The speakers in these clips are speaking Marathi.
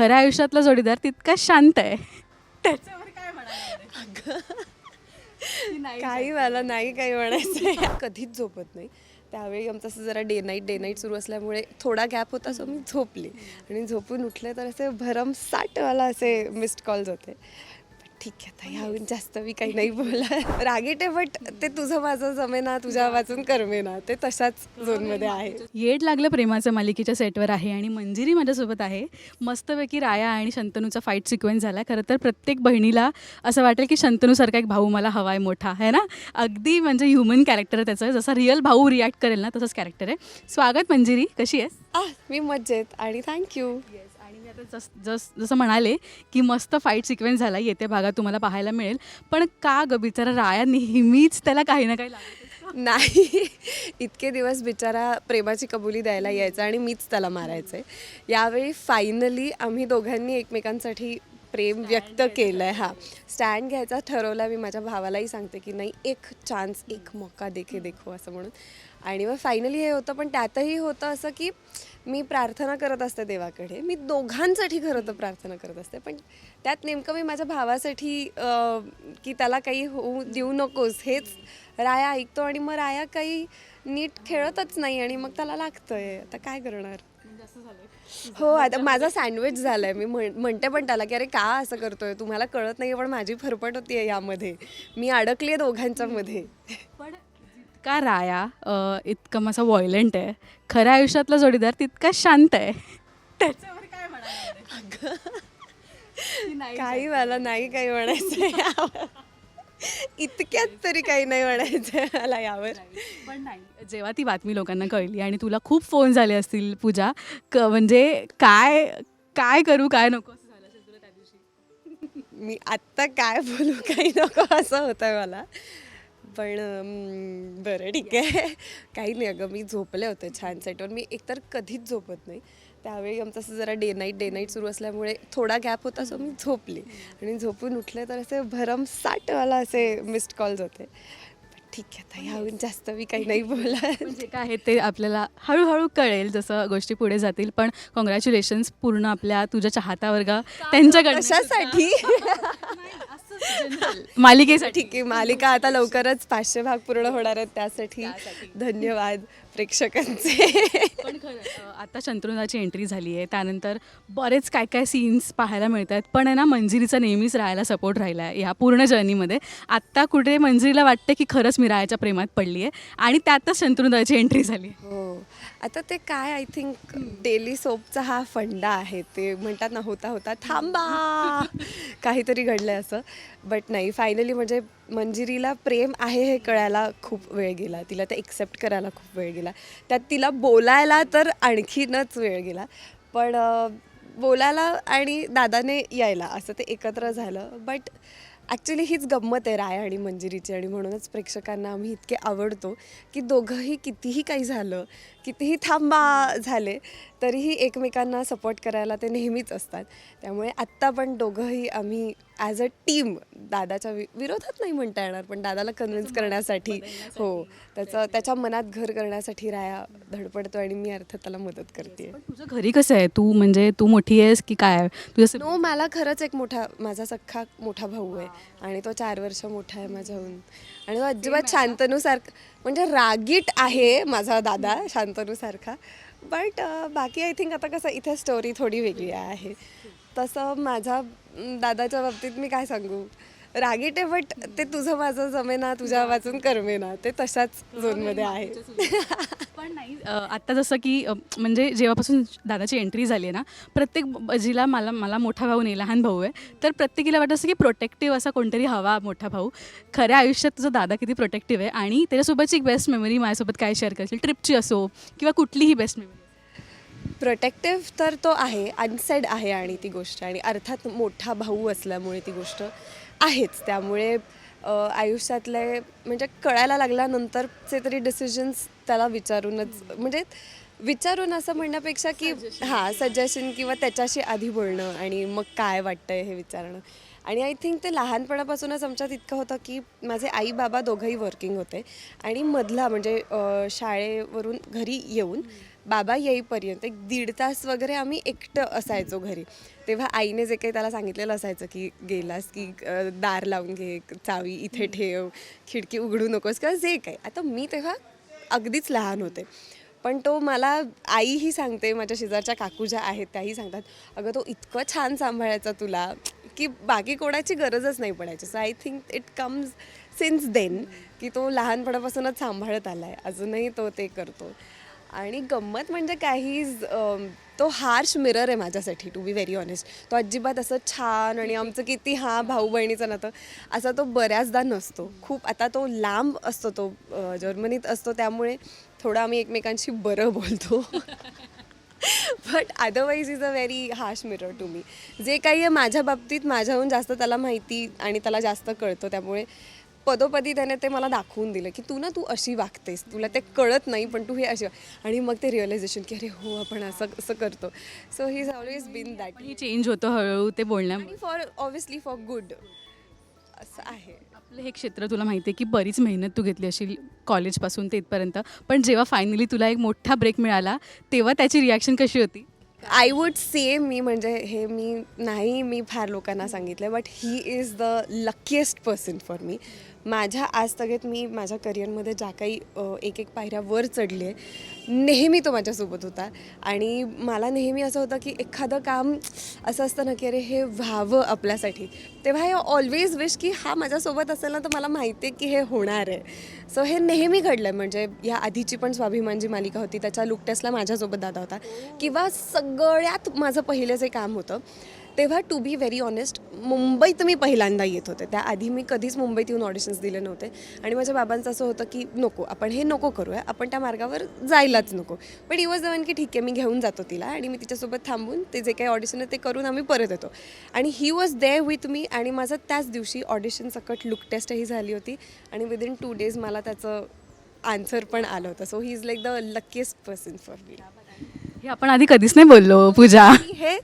खऱ्या आयुष्यातला जोडीदार तितका शांत आहे. त्याच्यावर काय म्हणाल काही मला नाही काही म्हणायचं कधीच झोपत नाही. त्यावेळी आमचं असं जरा डे नाईट डे नाईट सुरू असल्यामुळे थोडा गॅप होता सो मी झोपले. आणि झोपून उठले तर असे भरम मला असे मिस्ड कॉल्स होते. ठीक आहे आता ह्याहून जास्त मी काही नाही बोला रागीट आहे बट ते तुझं माझं जमेना तुझ्या वाचून करमेना ते तशाच झोनमध्ये आहे. येड लागलं प्रेमाचं मालिकेच्या सेटवर आहे आणि मंजिरी माझ्यासोबत आहे. मस्तपैकी राया आणि शंतनूचा फाईट सिक्वेन्स झाला. खरं तर प्रत्येक बहिणीला असं वाटेल की शंतनूसारखा एक भाऊ मला हवा आहे मोठा आहे ना? अगदी म्हणजे ह्युमन कॅरेक्टर आहे त्याचं. जसा रिअल भाऊ रिॲक्ट करेल ना तसंच कॅरेक्टर आहे. स्वागत मंजिरी कशी आहेस? आ मी मज्जेत आणि थँक्यू जस जस जसं म्हणाले की मस्त फाईट सिक्वेन्स झाला येत्या भागात तुम्हाला पाहायला मिळेल. पण का ग बिचारा राया नेहमीच त्याला काही ना काही नाही. इतके दिवस बिचारा प्रेमाची कबुली द्यायला यायचा आणि मीच त्याला मारायचं. आहे यावेळी फायनली आम्ही दोघांनी एकमेकांसाठी प्रेम व्यक्त केलं. आहे हां. स्टँड घ्यायचा ठरवला मी माझ्या भावालाही सांगते की नाही एक चान्स एक मौका देखे देखो असं म्हणून. आणि मग फायनली हे होतं पण त्यातही होतं असं की मी प्रार्थना करत असते देवाकडे. मी दोघांसाठी खरं तर प्रार्थना करत असते. पण त्यात नेमकं मी माझ्या भावासाठी की त्याला काही होऊ देऊ नकोस हेच राया ऐकतो आणि मग राया काही नीट खेळतच नाही आणि मग त्याला लागतंय. आता काय करणार? हो आता माझा सँडविच झालाय. मी म्हण म्हणते पण त्याला की अरे का असं करतोय? तुम्हाला कळत नाही पण माझी फरफट होती यामध्ये. मी अडकली आहे दोघांच्या मध्ये पण का राया इतकं माझा व्हायलंट आहे. खऱ्या आयुष्यातला जोडीदार तितका शांत आहे. त्याच्यावर काय म्हणाल काही मला नाही काही म्हणायचं इतक्यात तरी काही नाही म्हणायचं मला यावर. पण नाही. जेव्हा ती बातमी लोकांना कळली आणि तुला खूप फोन झाले असतील पूजा क म्हणजे काय काय करू काय नको असं झालं असेल तुला त्या दिवशी? मी आत्ता काय बोलू काही नको असं होतं मला. पण बरं ठीक आहे. काही नाही अगं मी झोपले होते छान सेटवर मी एकतर कधीच झोपत नाही. त्यावेळी आमचं असं जरा डे नाईट डे नाईट सुरू असल्यामुळे थोडा गॅप होता सो मी झोपले. आणि झोपून उठले तर असे भरमसाठ मला असे मिस्ड कॉल्स होते. ठीक आहे आता ह्याहून जास्त मी काही नाही बोला जे काय आहे ते आपल्याला हळूहळू कळेल जसं गोष्टी पुढे जातील. पण कॉंग्रॅच्युलेशन्स पूर्ण आपल्या तुझ्या चाहता वर्ग त्यांच्याकडे कशासाठी? मालिकेसाठी. ठीक आहे मालिका आता लवकरच पाचशे भाग पूर्ण होणार आहेत त्यासाठी. धन्यवाद. प्रेक्षकांचे. पण खरं अ, आता शंतनुदाची एंट्री झाली आहे. त्यानंतर बरेच काय काय सीन्स पाहायला मिळत आहेत पण आहे ना मंजिरीचा नेहमीच राहायला सपोर्ट राहिला आहे ह्या पूर्ण जर्नीमध्ये आत्ता कुठे मंजिरीला वाटते की खरंच मी रायाच्या प्रेमात पडली आहे आणि त्यातच शंतनुदाची एंट्री झाली हो. आता ते काय आय थिंक डेली सोपचा हा फंडा आहे. ते म्हणतात ना होता होता थांबा. काहीतरी घडलंय असं. बट नाही फायनली म्हणजे मंजिरीला प्रेम आहे हे कळायला खूप वेळ गेला. तिला ते एक्सेप्ट करायला खूप वेळ गेला. त्यात तिला बोलायला तर आणखीनच वेळ गेला. पण बोलायला आणि दादाने यायला असं ते एकत्र झालं. बट ॲक्च्युली हीच गंमत आहे राय आणि मंजिरीची. आणि म्हणूनच प्रेक्षकांना आम्ही इतके आवडतो की दोघंही कितीही काही झालं कितीही थांबा झाले तरीही एकमेकांना सपोर्ट करायला ते नेहमीच असतात. त्यामुळे आत्ता पण दोघंही आम्ही ॲज अ टीम दादाच्या वि विरोधात नाही म्हणता येणार पण दादाला कन्व्हिन्स करण्यासाठी. हो त्याचं त्याच्या मनात घर करण्यासाठी राया धडपडतो आणि मी अर्थात त्याला मदत करते तुझं घरी कसं आहे? तू म्हणजे तू मोठी आहेस की काय? तुझं नो मला खरंच एक मोठा माझा सख्खा मोठा भाऊ आहे आणि तो चार वर्ष मोठा आहे माझ्याहून. आणि तो अजिबात शांतनूसारखा म्हणजे रागीट आहे माझा दादा शांतनूसारखा बट बाकी आय थिंक आता कसं इथे स्टोरी थोडी वेगळी आहे. तसं माझा अं, दादाच्या बाबतीत मी काय सांगू? रागीट आहे बट ते तुझं माझं जमेना तुझ्या वाचून करमेना. ते तशाच झोनमध्ये आहे. पण नाही. आत्ता जसं की म्हणजे जेव्हापासून दादाची एंट्री झाली आहे ना प्रत्येक जिला मला मला मोठा भाऊ नाही लहान भाऊ आहे. तर प्रत्येकीला वाटत असं की प्रोटेक्टिव्ह असा कोणतरी हवा मोठा भाऊ. खऱ्या आयुष्यात तुझा दादा किती प्रोटेक्टिव्ह आहे आणि त्याच्यासोबतची एक बेस्ट मेमरी माझ्यासोबत काय शेअर करशील? ट्रिपची असो किंवा कुठलीही बेस्ट मेमरी प्रोटेक्टिव्ह तर तो आहे अनसेड आहे आणि ती गोष्ट. आणि अर्थात मोठा भाऊ असल्यामुळे ती गोष्ट आहेच. त्यामुळे आयुष्यातले म्हणजे कळायला लागल्यानंतरचे तरी डिसिजन्स त्याला विचारूनच म्हणजे विचारून असं म्हणण्यापेक्षा की हां सजेशन किंवा त्याच्याशी आधी बोलणं आणि मग काय वाटतंय हे विचारणं. आणि आय थिंक ते लहानपणापासूनच आमच्यात इतकं होतं की माझे आई बाबा दोघंही वर्किंग होते आणि मधला म्हणजे शाळेवरून घरी येऊन बाबा येईपर्यंत एक दीड तास वगैरे आम्ही एकटं असायचो घरी. तेव्हा आईने जे काही त्याला सांगितलेलं असायचं की गेलास की दार लावून घे चावी इथे ठेव खिडकी उघडू नकोस किंवा जे काही. आता मी तेव्हा अगदीच लहान होते. पण तो मला आईही सांगते माझ्या शेजारच्या काकू ज्या आहेत त्याही सांगतात अगं तो इतकं छान सांभाळायचा तुला की बाकी कोणाची गरजच नाही पडायची. So I think it comes since then की तो लहानपणापासूनच सांभाळत आला आहे अजूनही तो ते करतो. आणि गंमत म्हणजे काही तो हार्श मिरर आहे माझ्यासाठी टू बी व्हेरी ऑनेस्ट तो अजिबात असं छान आणि आमचं किती हा भाऊ बहिणीचं नातं असा तो बऱ्याचदा नसतो. खूप आता तो लांब असतो तो जर्मनीत असतो त्यामुळे थोडं आम्ही एकमेकांशी बरं बोलतो. But otherwise is a very harsh mirror to me जे काही आहे माझ्या बाबतीत माझ्याहून जास्त त्याला माहिती आणि त्याला जास्त कळतं त्यामुळे पदोपदी त्याने ते मला दाखवून दिलं की तू ना तू अशी वागतेस. तुला ते कळत नाही पण तू हे अशी आणि मग ते रिअलायझेशन की अरे हो आपण असं असं करतो. So he is always been that हे चेंज होतं हळूहळू ते बोलण्यामुळे आणि फॉर ऑब्विसली फॉर गुड असं आहे. आपलं हे क्षेत्र तुला माहिती आहे की बरीच मेहनत तू घेतली असेल कॉलेजपासून ते इथपर्यंत. पण जेव्हा फायनली तुला एक मोठा ब्रेक मिळाला तेव्हा त्याची रिॲक्शन कशी होती? आय वुड से मी म्हणजे हे मी नाही मी फार लोकांना सांगितलं but he is the luckiest person for me माझ्या आजतगेत मी माझ्या करिअरमध्ये ज्या काही एक एक पायऱ्या वर चढली आहे नेहमी तो माझ्यासोबत होता. आणि मला नेहमी असं होतं की एखादं काम असं असतं ना की अरे हे व्हावं आपल्यासाठी. तेव्हा हे ऑलवेज विश की हा माझ्यासोबत असेल ना तर मला माहिती आहे की हे होणार आहे. सो हे नेहमी घडलं आहे म्हणजे ह्या आधीची पण स्वाभिमान जी मालिका होती त्याच्या लुकटेसला माझ्यासोबत दादा होता. किंवा सगळ्यात माझं पहिलं जे काम होतं तेव्हा टू बी व्हेरी ऑनेस्ट मुंबईत मी पहिल्यांदा येत होते. त्याआधी मी कधीच मुंबईत येऊन ऑडिशन्स दिले नव्हते. आणि माझ्या बाबांचं असं होतं की नको आपण हे नको करूया. आपण त्या मार्गावर जायलाच नको. पण ही वॉज वन की ठीक आहे मी घेऊन जातो तिला आणि मी तिच्यासोबत थांबून ते जे काही ऑडिशन आहे ते करून आम्ही परत येतो. आणि he was there with me आणि माझं त्याच दिवशी ऑडिशन सकट लुक टेस्टही झाली होती. आणि विदिन टू डेज मला त्याचं आन्सर पण आलं होतं. So he is like the luckiest person for me हे आपण आधी कधीच नाही बोललो पूजा. हे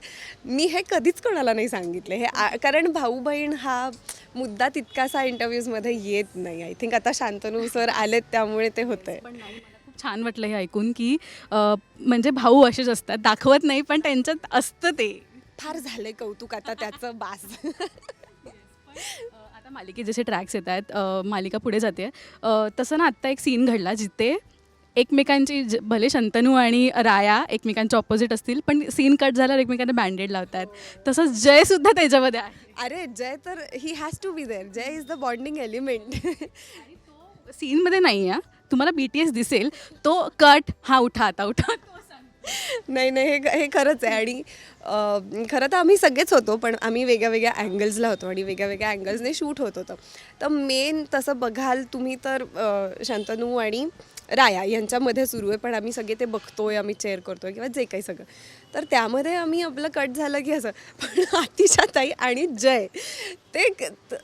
मी हे कधीच कोणाला नाही सांगितले. हे आ- कारण भाऊ बहीण हा मुद्दा तितकासा इंटरव्ह्यूजमध्ये येत नाही. आय थिंक आता शांतनू सर आलेत त्यामुळे ते होतंय. पण नाही, मला खूप छान वाटलं हे ऐकून की म्हणजे भाऊ असेच असतात दाखवत नाही पण त्यांच्यात असतं ते. फार झालंय कौतुक आता त्याचं बास. आता मालिकेत जसे ट्रॅक्स येत आहेत मालिका पुढे जाते. तसं ना आत्ता एक सीन घडला जिथे एकमेकांची ज- भले शंतनू आणि राया एकमेकांच्या ऑपोजिट असतील पण सीन कट झाल्यावर एकमेकांना बँडेड लावतात तसंच जय सुद्धा त्याच्यामध्ये आहे. अरे जय तर he has to be there Jay is the bonding element सीनमध्ये नाही आहे तुम्हाला बी टी एस दिसेल तो कट हा उठा आता उठा. तो सांग. नाही नाही हे हे खरंच आहे. आणि अं, खरं तर आम्ही सगळेच होतो पण आम्ही वेगळ्या वेगळ्या अँगल्सला होतो आणि वेगळ्या वेगळ्या अँगल्सने शूट होत होतं. तर मेन तसं बघाल तुम्ही तर अं, शांतनू आणि राया यांच्यामध्ये सुरू आहे पण आम्ही सगळे ते बघतोय आम्ही चेअर करतोय किंवा जे काही सगळं. तर त्यामध्ये आम्ही आपलं कट झालं की असं. पण अतिशाताई आणि जय ते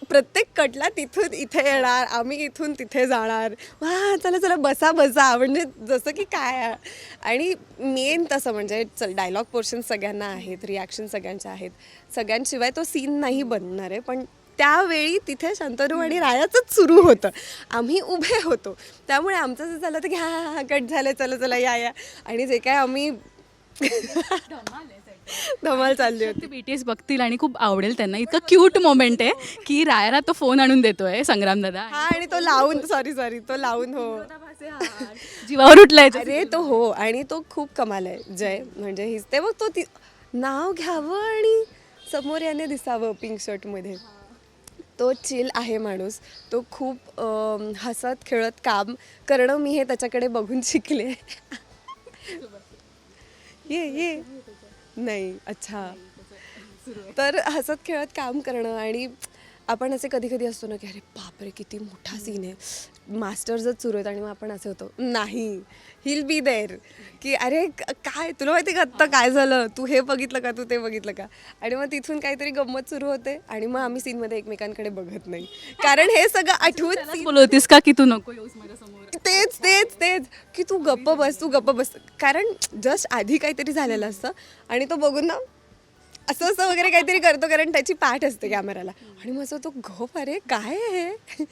प्रत्येक कटला तिथून इथे येणार आम्ही इथून तिथे जाणार. वा चला चला बसा बसा. म्हणजे जसं की काय आणि मेन तसं म्हणजे चल डायलॉग पोर्शन सगळ्यांना आहेत रिॲक्शन सगळ्यांच्या आहेत. सगळ्यांशिवाय तो सीन नाही बनणार आहे पण त्यावेळी तिथे शंतनू आणि रायाचंच सुरू होतं. आम्ही उभे होतो. त्यामुळे आमचं असं झालं होतं की हा हा कट झालं चला चला या या. आणि जे काय आम्ही धमाल चालली होती. बी टी एस बघतील आणि खूप आवडेल त्यांना. इतकं क्यूट मोमेंट आहे की रायाला तो फोन आणून देतोय संग्राम दादा. हा आणि तो लावून सॉरी सॉरी तो लावून हो. जीवावर उठलाय. अरे तो हो आणि तो खूप कमाल आहे. जय म्हणजे हिच. ते तो ती नाव घ्यावं आणि समोर याने दिसावं पिंक शर्टमध्ये तो चिल आहे माणूस. तो खूप हसत खेळत काम करणं मी हे त्याच्याकडे बघून शिकले. ये ये. नाही अच्छा. तर हसत खेळत काम करणं आणि आपण असे कधी कधी असतो ना की अरे बापरे किती मोठा सीन आहे. मास्टर्सच सुरू आहेत आणि मग आपण असे होतो नाही हिल बी देअर की अरे काय? तुला माहिती का आत्ता काय झालं? तू हे बघितलं का? तू ते बघितलं का? आणि मग तिथून काहीतरी गंमत सुरू होते आणि मग आम्ही सीनमध्ये एकमेकांकडे बघत नाही. कारण हे सगळं बोलत होतीस का की तू नको येऊस तेच तेच तेच. की तू गप्प बस तू गप्प बस. कारण जस्ट आधी काहीतरी झालेलं असतं आणि तो बघून ना असं असं वगैरे काहीतरी करतो कारण त्याची पाठ असते कॅमेराला आणि असं तो गप अरे काय आहे हे?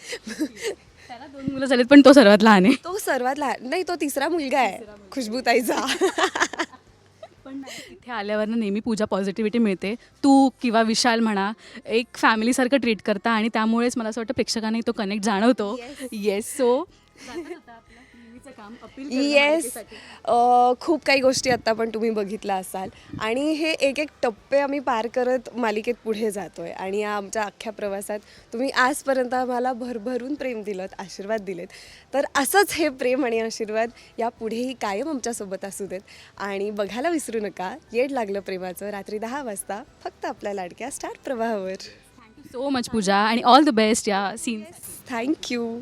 त्याला दोन मुलं झालीत पण तो सर्वात लहान आहे. तो सर्वात लहान नाही तो तिसरा मुलगा आहे खुशबूताईचा. पण इथे आल्यावर नेहमी पूजा पॉझिटिव्हिटी मिळते. तू किंवा विशाल म्हणा एक फॅमिलीसारखं ट्रीट करता आणि त्यामुळेच मला असं वाटतं प्रेक्षकांनाही तो कनेक्ट जाणवतो. येस सो येस खूप काही गोष्टी आत्ता पण तुम्ही बघितल्या असाल. आणि हे एक एक टप्पे आम्ही पार करत मालिकेत पुढे जातोय. आणि या आमच्या अख्ख्या प्रवासात तुम्ही आजपर्यंत आम्हाला भरभरून प्रेम दिलं आशीर्वाद दिलेत. तर असंच हे प्रेम आणि आशीर्वाद या पुढेही कायम आमच्यासोबत असू देत. आणि बघायला विसरू नका येड लागलं प्रेमाचं. रात्री दहा वाजता फक्त आपल्या लाडक्या स्टार प्रवाहावर. सो मच पूजा आणि ऑल द बेस्ट या सीन थँक्यू